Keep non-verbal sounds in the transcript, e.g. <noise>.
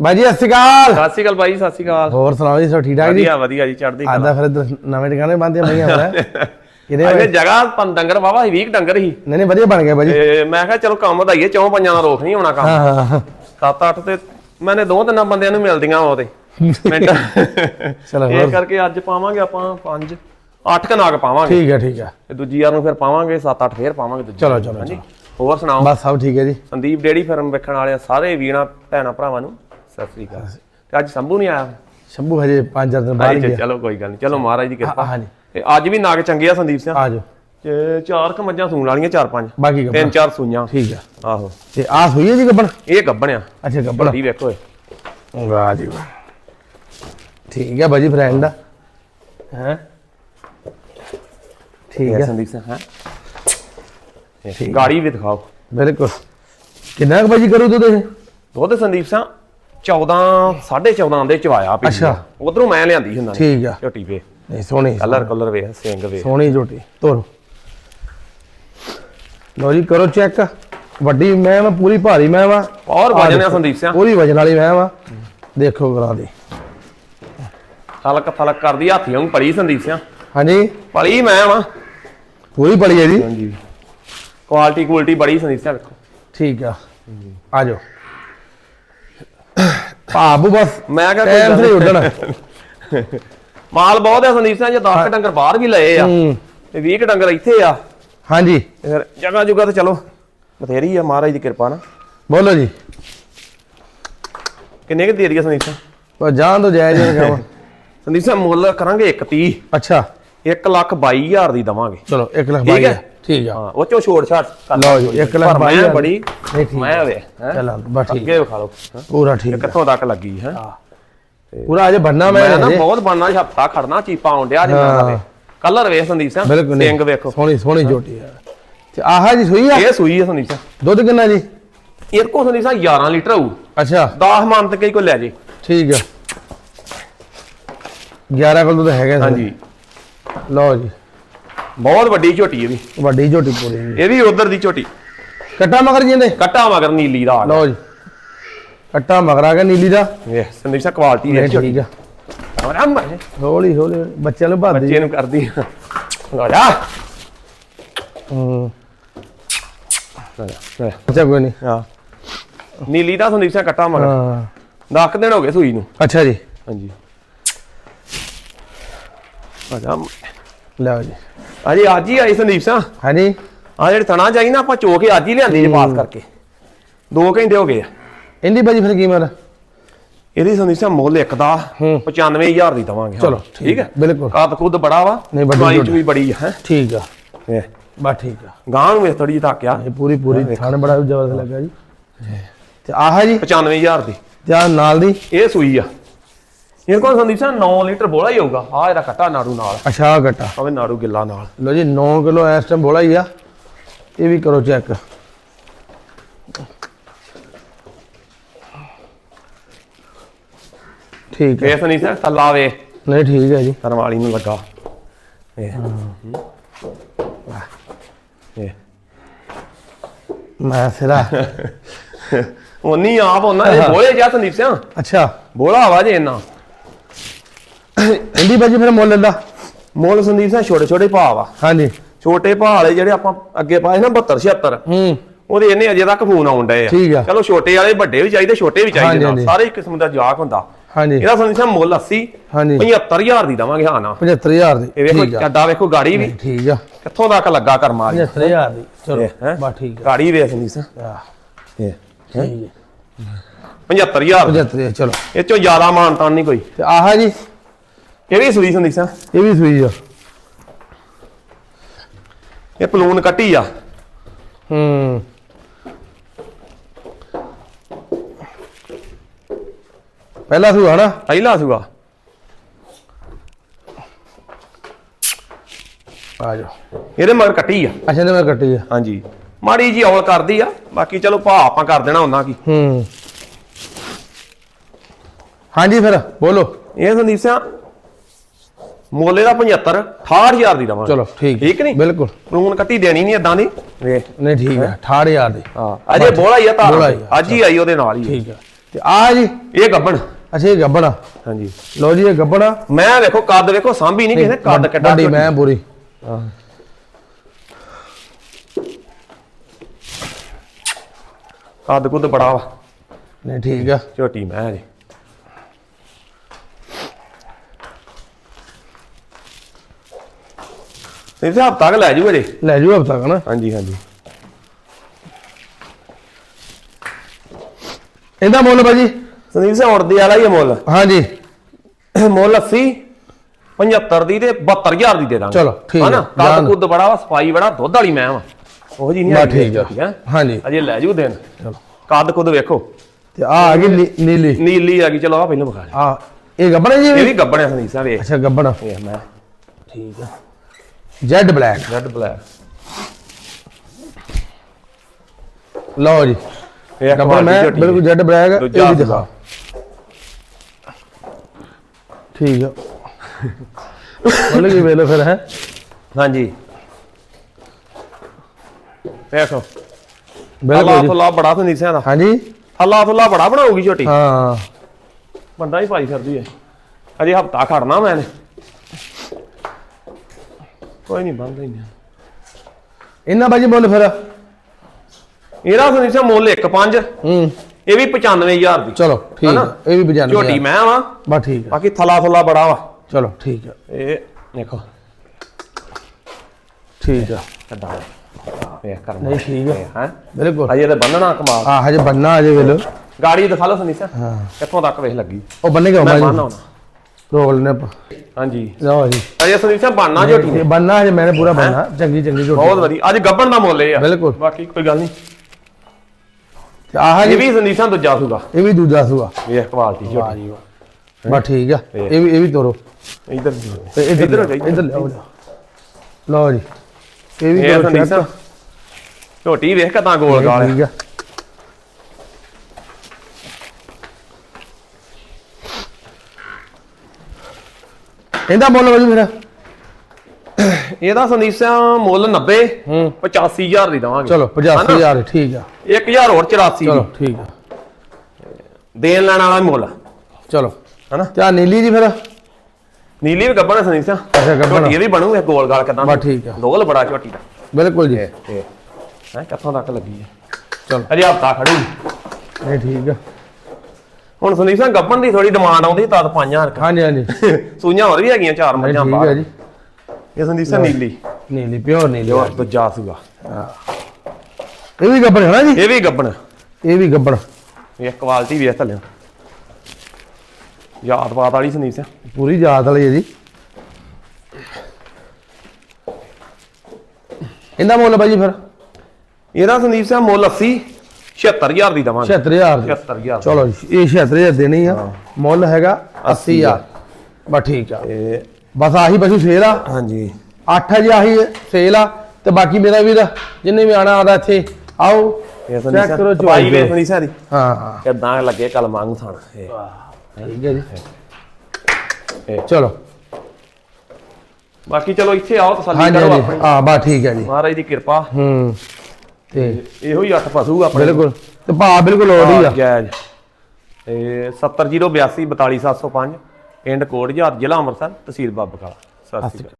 ਬਾਈ ਜੀ ਸਤਿ ਸ਼੍ਰੀ ਅਕਾਲ। ਸਤਿ ਸ਼੍ਰੀ ਅਕਾਲ ਬਾਈ ਸਤਿ ਸ਼੍ਰੀ ਅਕਾਲ। ਹੋਰ ਸੁਣਾਓ ਜੀ ਸਭ ਠੀਕ ਠਾਕ ਜੀ? ਵਧੀਆ ਵਧੀਆ ਜੀ ਚੜ੍ਹਦੀ ਅੱਜ ਕਲਾ। ਦਾ ਫਿਰ ਇੱਧਰ ਨਵੇਂ ਟਿਕਾਣੇ ਬੰਦੇ ਬਈਆਂ ਹੋਣਾ ਕਿਹਦੇ ਅਗੇ ਜਗ੍ਹਾ ਪੰ ਡੰਗਰ ਵਾਵਾ ਸੀ 20 ਡੰਗਰ ਸੀ। ਨਹੀਂ ਨਹੀਂ ਵਧੀਆ ਬਣ ਗਿਆ ਬਾਈ ਜੀ। ਤੇ ਮੈਂ ਕਿਹਾ ਚਲੋ ਕੰਮ ਵਧਾਈਏ ਚੌਂ ਪੰਜਾਂ ਦਾ ਰੋਕ ਨਹੀਂ ਹੋਣਾ ਕੰਮ। ਹਾਂ ਹਾਂ ਹਾਂ। ਸੱਤ ਅੱਠ ਤੇ ਮੈਨੇ ਦੋ ਤਿੰਨ ਬੰਦਿਆਂ ਨੂੰ ਮਿਲਦੀਆਂ ਉਹ ਤੇ। <laughs> ਮਿੰਟ। ਚਲੋ ਇਹ ਕਰਕੇ ਅੱਜ ਪਾਵਾਂਗੇ ਆਪਾਂ ਪੰਜ ਅੱਠ ਕ ਨਾਗ ਪਾਵਾਂਗੇ। ਠੀਕ ਹੈ ਠੀਕ ਹੈ ਤੇ ਦੂਜੀ ਯਾਰ ਨੂੰ ਫਿਰ ਪਾਵਾਂਗੇ ਸੱਤ ਅੱਠ ਫੇਰ ਪਾਵਾਂਗੇ ਦੂਜੀ ਚਲੋ, ਵਾਰ। ਚਲੋ, ਹਾਂਜੀ। ਹੋਰ ਸੁਣਾਓ? ਬਸ ਸਭ ਠੀਕ ਹੈ ਜੀ। ਸੰਦੀਪ ਡੇੜੀ ਫਰਮ ਵੇਖਣ ਵਾਲਿਆਂ ਸਾਰੇ ਵੀਣਾ ਭੈਣਾ ਭਰਾਵਾਂ ਨੂੰ। ਸਤਿ ਸ੍ਰੀ ਅਕਾਲ। ਤੇ ਅੱਜ ਸੰਭੂ ਨਹੀਂ ਆਇਆ? ਸ਼ੰਭੂ ਹਜੇ ਪੰਜ ਚਾਰ ਦਿਨ ਬਾਅਦ ਹੀ ਗਿਆ। ਚਲੋ ਕੋਈ ਗੱਲ ਨਹੀਂ। ਚਲੋ ਮਹਾਰਾਜ ਦੀ ਕਿਰਪਾ। ਹਾਂਜੀ। ਤੇ ਅੱਜ ਵੀ ਨਾਗ ਚੰਗੇ ਆ ਸੰਦੀਪ ਸਿੰਘ? ਆ ਜਾਓ ਤੇ ਚਾਰ ਕ ਮੱਝਾਂ ਸੂਣ ਵਾਲੀਆਂ ਚਾਰ ਪੰਜ। ਬਾਕੀ ਗੱਬਣ। ਤਿੰਨ ਚਾਰ ਸੂਈਆਂ। ਠੀਕ ਹੈ ਆਹੋ। ਤੇ ਆ ਸੂਈ ਹੈ ਜੀ ਗੱਬਣ? ਇਹ ਗੱਬਣਿਆ ਅੱਛਾ ਗੱਬਣ ਵੱਡੀ ਵੇਖੋ ਇਹ। ਵਾਹ ਜੀ ਵਾਹ। ਠੀਕ ਹੈ ਬਾਜੀ ਫਰੈਂਡ ਦਾ ਹੈ? ਠੀਕ ਹੈ ਸੰਦੀਪ ਸਿੰਘ ਹੈ? ਗਾੜੀ ਵੀ ਦਿਖਾਓ। ਬਿਲਕੁਲ। ਕਿੰਨਾ ਕੁ ਬਾਜੀ ਕਰੂ ਤੂੰ ਤੇ ਦੁੱਧ ਸੰਦੀਪ ਸਿੰਘ 14 14.5 ਦੇ ਚਵਾਇਆ ਪੀ ਅੱਛਾ। ਉਧਰੋਂ ਮੈਂ ਲਿਆਂਦੀ ਹੁੰਦਾ ਠੀਕ ਆ। ਝੋਟੀ ਵੇ ਨਹੀਂ ਸੋਹਣੀ ਕਲਰ ਕਲਰ ਵੇ ਸਿੰਘ ਵੇ ਸੋਹਣੀ ਝੋਟੀ ਤੋਰੋ ਲੋ ਜੀ ਕਰੋ ਚੈੱਕ। ਵੱਡੀ ਮੈਂ ਵਾ ਪੂਰੀ ਭਾਰੀ ਮੈਂ ਵਾ ਔਰ ਵਜਨ ਆ ਸੰਦੀਪ ਸਿੰਘ ਪੂਰੀ ਵਜਨ ਵਾਲੀ ਮੈਂ ਵਾ ਦੇਖੋ ਕਰਾ ਦੇ। ਫਲਕ ਫਲਕ ਕਰਦੀ ਹਾਥੀ ਵਾਂਗ ਪੜੀ ਸੰਦੀਪ ਸਿੰਘ ਹਾਂਜੀ। ਪੜੀ ਮੈਂ ਵਾ ਪੂਰੀ ਪੜੀ ਹੈ ਜੀ। ਹਾਂਜੀ। ਕੁਆਲਿਟੀ ਕੁਆਲਿਟੀ ਬੜੀ ਸੰਦੀਪ ਸਿੰਘ ਵੇਖੋ। ਠੀਕ ਆ। ਆ ਜਾਓ। ਭਾਬੂ ਬਸ। ਮੈਂ ਕਿਹਾ ਕੋਈ ਟਾਈਮ ਤੇ। ਉੱਡਣ। ਮਾਲ ਬਹੁਤ ਆ ਸੰਦੀਪ ਸਿੰਘ ਜੇ 10 ਕ ਡੰਗਰ ਬਾਹਰ ਵੀ ਲਏ ਆ ਹੂੰ। ਤੇ 20 ਕ ਡੰਗਰ ਇੱਥੇ ਆ। ਹਾਂਜੀ। ਫਿਰ ਜਗ੍ਹਾ ਜੁਗਾ ਤੇ ਚਲੋ ਬਥੇਰੀ ਆ ਮਹਾਰਾਜ ਦੀ ਕਿਰਪਾ ਨਾਲ। ਬੋਲੋ ਜੀ। ਕਿੰਨੇ ਕੁ ਦੇ ਦਈਏ ਸੰਦੀਪ ਸਿੰਘ? ਬਸ ਜਾਣ ਤੋਂ ਜਾਇਜ਼ ਨਹੀਂ ਕਹਾਂ ਸੰਦੀਪ ਸਿੰਘ ਮੁੱਲ ਕਰਾਂਗੇ 130 ਅੱਛਾ। 1 ਲੱਖ 22000 ਦੀ ਦਵਾਂਗੇ। ਚਲੋ 1 ਲੱਖ ਠੀਕ ਬਾਈ ਹੈ। ਠੀਕ ਆ। ਹਾਂ ਉਹ ਚੋਂ ਛੋੜ ਛਾੜ ਕਰ ਲਓ ਜੀ, ਇੱਕ ਲੱਖ ਬਾਈ ਹਜ਼ਾਰ। ਬੜੀ ਨਹੀਂ ਠੀਕ ਮੈਂ ਵੇ ਹੈਂ। ਚੱਲ ਬਸ ਠੀਕ ਅੱਗੇ ਵਿਖਾ ਲਓ। ਹੈਂ। ਪੂਰਾ ਠੀਕ ਆ। ਕਿੱਥੋਂ ਤੱਕ ਲੱਗੀ ਹੈ? ਪੂਰਾ ਅਜੇ ਬੰਨਾ ਮੈਂ ਮੈਂ ਨਾ ਹਜੇ। ਬਹੁਤ ਬਣਨਾ ਹਫਤਾ ਖੜਨਾ ਚੀਪਾ ਆਉਂਦਿਆ ਜੀ ਹਾਂ। ਮੈਂ ਕਲਰ ਵੇਖ ਸੰਦੀਪ ਸਿੰਘ ਬਿਲਕੁਲ ਨਹੀਂ। ਸਿੰਘ ਵੇਖੋ। ਸੋਹਣੀ ਸੋਹਣੀ ਝੋਟੀ ਆ। ਤੇ ਆਹ ਜੀ ਸੂਈ ਆ? ਇਹ ਸੂਈ ਹੈ ਸੰਦੀਪ ਸਿੰਘ। ਦੁੱਧ ਕਿੰਨਾ ਜੀ? ਇਹ ਕੋ ਸੰਦੀਪ ਸਿੰਘ 11 ਲੀਟਰ ਹੋਊ। ਅੱਛਾ। 10 ਮਨ ਤੱਕ ਹੀ ਕੋਈ ਲੈ ਜੇ। ਠੀਕ ਆ। 11 ਕਿਲੋ ਤਾਂ ਹੈਗਾ ਹਾਂਜੀ। ਲਓ ਜੀ। ਬਹੁਤ ਵੱਡੀ ਝੋਟੀ ਇਹ ਵੀ। ਵੱਡੀ ਝੋਟੀ ਪੂਰੀ ਜੀ। ਇਹ ਵੀ ਉਧਰ ਦੀ ਝੋਟੀ। ਕੱਟਾ ਮਗਰ ਜਿੰਦੇ ਕੱਟਾ ਮਗਰ ਨੀਲੀ ਦਾ ਆ ਗਿਆ। ਲਓ ਜੀ। ਕੱਟਾ ਮਗਰ ਆ ਗਿਆ ਨੀਲੀ ਦਾ। ਵੇਖ ਸੰਦੀਪ ਸਿੰਘ ਕੁਆਲਿਟੀ ਇਹ ਝੋਟੀ। ਠੀਕ ਆ। ਆਰਾਮ ਨਾਲ ਹੌਲੀ ਹੌਲੀ ਬੱਚਿਆਂ ਨੂੰ ਭਾਦੀ ਬੱਚੇ ਨੂੰ ਕਰਦੀ ਆ। ਜਾ। ਹੂੰ। ਜਾ ਅੱਛਾ ਕੋਈ ਨਹੀਂ। ਹਾਂ। ਨੀਲੀ ਦਾ ਸੰਦੀਪ ਸਿੰਘ ਕੱਟਾ ਮਗਰ। ਹਾਂ। 10 ਦਿਨ ਹੋ ਗਏ ਸੂਈ ਨੂੰ। ਅੱਛਾ ਜੀ। ਹਾਂਜੀ। ਆ ਜਾ। ਲਓ ਜੀ। ਅਜੇ ਅੱਜ ਹੀ ਆਈ ਸੰਦੀਪ ਸਿੰਘ ਹਾਂਜੀ। ਆ ਜਿਹੜੇ ਤਣਾ ਜਾਈ ਨਾ ਆਪਾਂ ਚੋ ਕੇ ਅੱਜ ਹੀ ਲਿਆਂਦੀ ਜੇ ਪਾਸ ਕਰਕੇ। 2 ਘੰਟੇ ਹੋ ਗਏ ਆ। ਇੰਦੀ ਬਾਜੀ ਫਿਰ ਕੀਮਤ ਇਹਦੀ ਸੰਦੀਪ ਸਿੰਘ ਮੁੱਲ ਇੱਕ ਦਾ ਹੂੰ। 95000 ਦੀ ਦਵਾਂਗੇ। ਚਲੋ, ਠੀਕ ਹੈ ਬਿਲਕੁਲ। ਕੱਦ ਕੁੱਦ ਬੜਾ ਵਾ ਨਹੀਂ, ਝੋਟੀ। ਚੂਈ ਬੜੀ ਹੈ। ਠੀਕ ਆ। ਬਸ ਠੀਕ ਆ। ਗਾਂ ਨੂੰ ਥੋੜੀ ਜਿਹੀ ਧੱਕਿਆ ਇਹ ਪੂਰੀ ਪੂਰੀ ਥਣ ਬੜਾ ਜ਼ਬਰਦਸਤ ਲੱਗਾ ਜੀ। ਤੇ ਆਹ ਜੀ। 95000 ਦੀ। ਤੇ ਨਾਲ ਦੀ। ਇਹ ਸੂਈ ਆ। ਇਹ ਕੋਲ ਸੰਦੀਪ ਸਿੰਘ? 9 ਲੀਟਰ ਬੋਲਾ ਹੀ ਹੋਊਗਾ। ਆ ਇਹਦਾ ਕੱਟਾ ਨਾੜੂ ਨਾਲ। ਅੱਛਾ ਆਹ ਕੱਟਾ ਆਵੇ ਨਾੜੂ ਗਿੱਲਾ ਨਾਲ। ਲੋ ਜੀ 9 ਕਿਲੋ ਇਸ ਟਾਈਮ ਬੋਲਾ ਹੀ ਆ। ਇਹ ਵੀ ਕਰੋ ਚੈੱਕ ਠੀਕ ਹੈ। ਵੇਖ ਸੰਦੀਪ ਸਿੰਘ ਥੱਲਾ ਵੇ। ਨਹੀਂ ਠੀਕ ਹੈ ਜੀ। ਕਰਮਾਲੀ ਨੂੰ ਲੱਗਾ। ਇਹ ਇਹ ਮੈਂ ਸਿਰਾ। ਉਨੀ ਆਪ ਉਹਨਾਂ ਦੇ ਬੋਲੇ ਜਾ ਸੰਦੀਪ ਸਿੰਘ। ਅੱਛਾ। ਬੋਲਾ ਆਵਾ ਜੇ ਇੰਨਾ ਇੰਦੀ ਬਾਜੀ ਫਿਰ ਮੁੱਲ ਲੈਂਦਾ। ਮੁੱਲ ਸੰਦੀਪ ਸਿੰਘ ਛੋਟੇ ਛੋਟੇ ਭਾਅ ਆ ਹਾਂਜੀ। ਛੋਟੇ ਭਾਅ ਵਾਲੇ ਜਿਹੜੇ ਆਪਾਂ ਅੱਗੇ ਪਾਏ ਨਾ 72 76 ਹੂੰ। ਉਹਦੇ ਇਹਨੇ ਅਜੇ ਤੱਕ ਫੋਨ ਆਉਣ ਡਏ ਆ। ਠੀਕ ਆ। ਚਲੋ ਛੋਟੇ ਵਾਲੇ ਵੱਡੇ ਵੀ ਚਾਹੀਦੇ ਛੋਟੇ ਵੀ ਹਾਂਜੀ, ਚਾਹੀਦੇ ਨਾਲ। ਹਾਂਜੀ। ਸਾਰੇ ਇੱਕ ਕਿਸਮ ਦਾ ਜਾਕ ਹੁੰਦਾ। ਹਾਂਜੀ। ਇਹਦਾ ਸੰਦੀਪ ਸਿੰਘ ਮੁੱਲ 80 ਹਾਂਜੀ। 75000 ਦੀ ਦਵਾਂਗੇ ਹਾਂ ਨਾ। 75000 ਦੀ। ਇਹ ਵੇਖੋ ਠੀਕ ਆ। ਚੱਡਾ ਵੇਖੋ ਗਾੜੀ ਵੀ। ਠੀਕ ਆ। ਕਿੱਥੋਂ ਤੱਕ ਲੱਗਾ ਕਰਮਾ ਵਾਲੀ 75000 ਦੀ। ਚਲੋ ਹੈਂ? ਬਸ ਠੀਕ ਗਾੜੀ ਵੇਖ ਸੰਦੀਪ ਸਿੰਘ। ਆ ਇਹ ਠੀਕ ਹੈ? 75000 75 ਚਲੋ। ਇਹ ਚੋਂ ਜ਼ਿਆਦਾ ਮਾਨਤਾਨ ਨਹੀਂ ਕੋਈ। ਤੇ ਆਹ ਜੀ ਇਹ ਵੀ ਸੂਈ ਸੰਦੀਪ ਸਿੰਘ ਇਹ ਵੀ ਸੂਈ ਆ। ਇਹ ਪਲੂਨ ਕੱਟੀ ਆ। ਹੂੰ। ਪਹਿਲਾ ਸੂਆ ਨਾ ਪਹਿਲਾ ਸੂਆ। ਆ ਜਾਓ। ਇਹਦੇ ਮਗਰ ਕੱਟੀ ਆ। ਅੱਛਾ ਨੇ ਮੈਂ ਕੱਟੀ ਆ। ਹਾਂਜੀ। ਮਾੜੀ ਜੀ ਔਲ ਕਰਦੀ ਆ। ਬਾਕੀ ਚਲੋ ਭਾ ਆਪਾਂ ਕਰ ਦੇਣਾ ਉਹਨਾਂ ਕੀ। ਹੂੰ। ਹਾਂਜੀ ਫਿਰ ਬੋਲੋ। ਇਹ ਸੰਦੀਪ ਸਿੰਘ ਮੋਲੇ ਦਾ 75 68000 ਦੀ ਦਵਾਂਗੇ। ਚਲੋ ਠੀਕ। ਠੀਕ ਨਹੀਂ? ਬਿਲਕੁਲ। ਪਲੂਨ ਕੱਟੀ ਦੇਣੀ ਨਹੀਂ ਇਦਾਂ ਦੀ। ਨਹੀਂ ਠੀਕ ਹੈ? 68000 ਦੀ। ਹਾਂ ਅਜੇ ਬੋਲਾ ਹੀ ਆ ਤਾਂ। ਹੀ ਅੱਜ ਹੀ ਆਈ ਉਹਦੇ ਨਾਲ ਹੀ ਠੀਕ ਹੈ ਤੇ ਆ ਜੀ। ਇਹ ਗੱਬਣ। ਅੱਛਾ ਇਹ ਗੱਬੜਾ ਹਾਂਜੀ। ਲਓ ਜੀ ਇਹ ਗੱਬੜਾ ਮੈਂ ਵੇਖੋ ਕੱਦ ਵੇਖੋ ਸਾਂਭੀ ਨਹੀਂ ਕਿਸੇ ਕੱਦ ਕਿੱਡਾ ਵੱਡੀ ਮੈਂ ਬੁਰੀ। ਕੱਦ ਕੁੱਦ ਬੜਾ ਵਾ। ਨਹੀਂ ਠੀਕ ਆ। ਝੋਟੀ ਮੈਂ ਜੀ ਇਹ ਤੇ ਹਫਤਾ ਕ ਲੈ ਜੂ ਅਜੇ ਲੈ ਜੂ ਹਫਤਾ ਕਨਾ ਹਾਂਜੀ ਹਾਂਜੀ। ਇਹਦਾ ਮੁੱਲ ਭਾਜੀ? ਸੰਦੀਪ ਸਿੰਘ ਉੜਦੇ ਵਾਲਾ ਹੀ ਹੈ ਮੁੱਲ। ਹਾਂਜੀ। ਮੁੱਲ 80 75 ਦੀ ਤੇ 72000 ਦੀ ਦੇ ਦਾਂਗੇ। ਚਲੋ, ਠੀਕ ਹਨਾ? ਹੈ, ਕੱਦ। ਕੁੱਦ ਬੜਾ ਵਾ ਸਫ਼ਾਈ ਬੜਾ ਦੁੱਧ ਵਾਲੀ ਮੈਂ ਵਾ। ਉਹ ਜੀ ਨਹੀਂ ਬਸ ਹੈਗੀ ਠੀਕ ਆ। ਹੈਂ। ਹਾਂਜੀ। ਅਜੇ ਲੈ ਜੂ ਦਿਨ। ਚਲੋ। ਕੱਦ ਕੁੱਦ ਵੇਖੋ। ਤੇ ਆ ਆ ਗਈ ਨੀ- ਨੀਲੀ। ਨੀਲੀ ਆ ਗਈ ਚਲੋ ਆ ਪਹਿਲਾਂ ਵਿਖਾ ਲਿਆ ਆ ਇਹ ਗੱਬੜਾ ਜੀ? ਇਹ ਵੀ ਗੱਬਣਿਆ ਸੰਦੀਪ ਸਿੰਘ ਵੇਖ। ਅੱਛਾ ਗੱਬੜਾ ਇਹ ਮੈਂ। ਠੀਕ ਆ। ਜੈਡ ਬਲੈਕ ਰੈੱਡ ਬਲੈਕ ਲਓ ਜੀ। ਇਹ ਗੱਬੜਾ ਮੈਂ ਬਿਲਕੁਲ ਜੈਡ ਬਲੈਕ ਇਹ ਦੂਜਾ ਵੀ ਦਿਖਾ। ਠੀਕ ਆ। ਬੋਲੇ ਕੀ ਵੇਲੇ ਫਿਰ ਹੈ। ਹਾਂਜੀ। ਵੇਖੋ ਬਿਲਕੁਲ ਅੱਲਾ ਜੀ। ਫੁੱਲਾ ਬੜਾ ਸੰਦੀਪ ਸਿੰਘ ਦਾ ਹਾਂਜੀ। ਅੱਲਾ ਫੁੱਲਾ ਬੜਾ ਬਣਾਉਗੀ ਝੋਟੀ ਹਾਂ। ਬੰਦਾ ਹੀ ਭਾਈ ਫਿਰਦੀ ਹੈ। ਅਜੇ ਹਫਤਾ ਖੜਨਾ ਮੈਨੇ ਕੋਈ ਨਹੀਂ ਬੰਦਾ ਹੀ ਨਹੀਂ ਇਹਨਾਂ ਬਾਜੀ ਮੁੱਲ ਫਿਰ? ਇਹਦਾ ਸਿੰਘ ਮੁੱਲ 1.5 ਹੂੰ। ਇਹ ਵੀ 95000 ਦੀ। ਚਲੋ ਠੀਕ ਹਨਾ? ਆ ਇਹ ਵੀ ਬਜਾਨ ਝੋਟੀ ਮੈਂ ਵਾ। ਬਸ ਠੀਕ ਆ। ਬਾਕੀ ਥਲਾ ਥੁਲਾ ਬੜਾ ਵਾ। ਚਲੋ ਠੀਕ ਆ। ਇਹ ਦੇਖੋ। ਠੀਕ ਆ। ਕੱਡਾ ਵੇਖ ਕਰਨਾ ਨਹੀਂ ਠੀਕ ਆ। ਹੈ? ਬਿਲਕੁਲ। ਅਜੇ ਤੇ ਬੰਨਣਾ ਕਮਾਲ। ਆ ਹਜੇ ਬੰਨਾ ਅਜੇ ਵੇਲੇ। ਗਾੜੀ ਦਿਖਾ ਲਓ ਸਿੰਘ ਹਾਂ। ਕਿੱਥੋਂ ਤੱਕ ਵੇਖ ਲੱਗੀ। ਉਹ ਬੰਨੇ ਕਿਉਂ ਮੈਂ ਬਾਜੀ। ਬੰਨ ਆਉਣਾ ਲੈਣੇ ਆਪਾਂ। ਹਾਂਜੀ। ਲਓ ਜੀ। ਅਜੇ ਸੰਦੀਪ ਸਿੰਘ ਬਣਨਾ ਝੋਟੀ ਨੇ ਇਹ ਬੰਨਾ ਹਜੇ ਮੈंने ਪੂਰਾ ਬੰਨਾ ਚੰਗੀ ਚੰਗੀ ਝੋਟੀ ਬਹੁਤ ਵਧੀਆ। ਅੱਜ ਗੱਬਣ ਦਾ ਮੁੱਲ ਇਹ ਆ। ਬਿਲਕੁਲ। ਬਾਕੀ ਕੋਈ ਗੱਲ ਨਹੀਂ। ਤੇ ਆਹ ਇਹ ਜੀ ਵੀ ਸੰਦੀਪ ਸਿੰਘ ਦੂਜਾ ਸੂਗਾ ਇਹ ਵੀ ਦੂਜਾ ਸੂਆ। ਵੇਖ ਕੁਆਲਿਟੀ ਝੋਟੀ ਜੀ ਬਸ ਠੀਕ ਆ। ਇਹ ਵੀ ਇਹ ਵੀ ਤੋਰੋ। ਇਧਰ ਤੇ ਇੱਧਰ ਇਧਰ ਜਾ, ਇੱਧਰ। ਲਿਆਓ। ਲਓ ਜੀ। ਇਹ ਵੀ ਇਹ ਤੋਰੋ check। ਸਿੰਘ ਝੋਟੀ ਵੇਖ ਕਦਾਂ ਗੋਲ ਗਾਲ ਠੀਕ ਆ। ਇਹਦਾ ਮੁੱਲ ਵਜੀ ਮੇਰਾ ਇਹਦਾ ਸੰਦੀਪ ਸਿੰਘ ਮੁੱਲ 90 ਹੂੰ। 85000 ਦੀ ਦਵਾਂਗੇ। ਚਲੋ 85000 ਠੀਕ ਆ। 1000 ਹੋਰ 84 ਚਲੋ ਠੀਕ ਆ। ਦੇਣ ਲੈਣ ਵਾਲਾ ਮੁੱਲ। ਚਲੋ। ਹਨਾ? ਤੇ ਨੀਲੀ ਜੀ ਫਿਰ। ਨੀਲੀ ਵੀ ਗੱਬਣ ਸੰਦੀਪ ਸਿੰਘ ਅੱਛਾ ਗੱਬਣ ਇਹ ਵੀ ਬਣੂਗੇ ਗੋਲ ਗਾਲ ਕਦਾਂ ਬਸ ਠੀਕ ਆ। ਦੋਲ ਬੜਾ ਝੋਟੀ ਦਾ। ਬਿਲਕੁਲ ਜੀ। ਹੈ ਕਿੱਥੋਂ ਤੱਕ ਲੱਗੀ ਹੈ ਚਲੋ। ਅਜੇ ਹਫਤਾ ਖੜੂ। ਇਹ ਠੀਕ ਆ। ਹੁਣ ਸੰਦੀਪ ਸਿੰਘ ਗੱਬਣ ਦੀ ਥੋੜੀ ਡਿਮਾਂਡ ਆਉਂਦੀ ਤਦ 5000 ਹਾਂਜੀ ਹਾਂਜੀ। ਸੂਈਆਂ ਹੋਰ ਵੀ ਹੈਗੀਆਂ ਚਾਰ ਮੱਝਾਂ ਠੀਕ ਆ ਬਾਹਰ ਜੀ। ਇਹ ਸੰਦੀਪ ਸਿੰਘ ਨੀਲੀ। ਨੀਲੀ ਪਿਓਰ ਨੀਲੀ। ਜੋ ਦੂਜਾ ਸੂਗਾ ਇਹ ਵੀ ਗੱਬੜ ਹੈ ਨਾ ਜੀ? ਇਹ ਵੀ ਗੱਬਣ ਇਹ ਵੀ ਗੱਬੜ ਇਹ ਕੁਆਲਿਟੀ ਵੇਖ ਥੱਲੇ। ਯਾਦ ਬਾਤ ਵਾਲੀ ਸੰਦੀਪ ਸਿੰਘ। ਪੂਰੀ ਜਾਤ ਵਾਲੀ ਹੈ ਜੀ। ਇਹਦਾ ਮੁੱਲ ਬਾਜੀ ਫਿਰ? ਇਹਦਾ ਸੰਦੀਪ ਸਿੰਘ ਮੁੱਲ 80 76000 ਦੀ ਦਵਾਂਗੇ। 76000 ਦੀ। 76000 ਚਲੋ ਜੀ ਇਹ 76000 ਦੇਣੀ ਆ। ਮੁੱਲ ਹੈਗਾ 80000 ਬਸ ਠੀਕ ਆ। ਇਹ ਬਸ ਆਹੀ ਪਸ਼ੂ ਸੇਲ ਆ। ਹਾਂਜੀ। 8000 ਆਹੀ ਸੇਲ ਆ। ਤੇ ਬਾਕੀ ਮੇਰਾ ਵੀਰ ਜਿੰਨੇ ਵੀ ਆਣਾ ਆਦਾ ਇੱਥੇ ਆਓ। ਚੈੱਕ ਕਰੋ ਪਾਈ ਚੋਈ ਵੇਖ। ਨਹੀਂ ਸਾਰੀ। ਹਾਂ ਹਾਂ। ਕਿਦਾਂ ਲੱਗੇ ਕਲ ਮੰਗ ਥਣ। ਇਹ। ਠੀਕ ਹੈ ਜੀ। ਇਹ। ਚਲੋ। ਬਾਕੀ ਚਲੋ ਇੱਥੇ ਆਓ ਤਸੱਲੀ ਕਰੋ ਆਪਣੀ। ਹਾਂ ਬਸ ਠੀਕ ਹੈ ਜੀ। ਮਹਾਰਾਜ ਦੀ ਕਿਰਪਾ। ਹੂੰ। ਤੇ ਇਹੋ ਹੀ ਅੱਠ ਪਸ਼ੂ ਆਪਣੇ ਬਿਲਕੁਲ। ਤੇ ਭਾ ਬਿਲਕੁਲ ਲੋੜ ਹੀ ਆ। ਜਾਇਜ਼। ਤੇ 70082 42705 ਪਿੰਡ ਕੋਟਜਹਾਰ ਜ਼ਿਲ੍ਹਾ ਅੰਮ੍ਰਿਤਸਰ ਤਹਿਸੀਲ ਬਾਬਕਾਲਾ ਸਤਿ ਸ਼੍ਰੀ ਅਕਾਲ।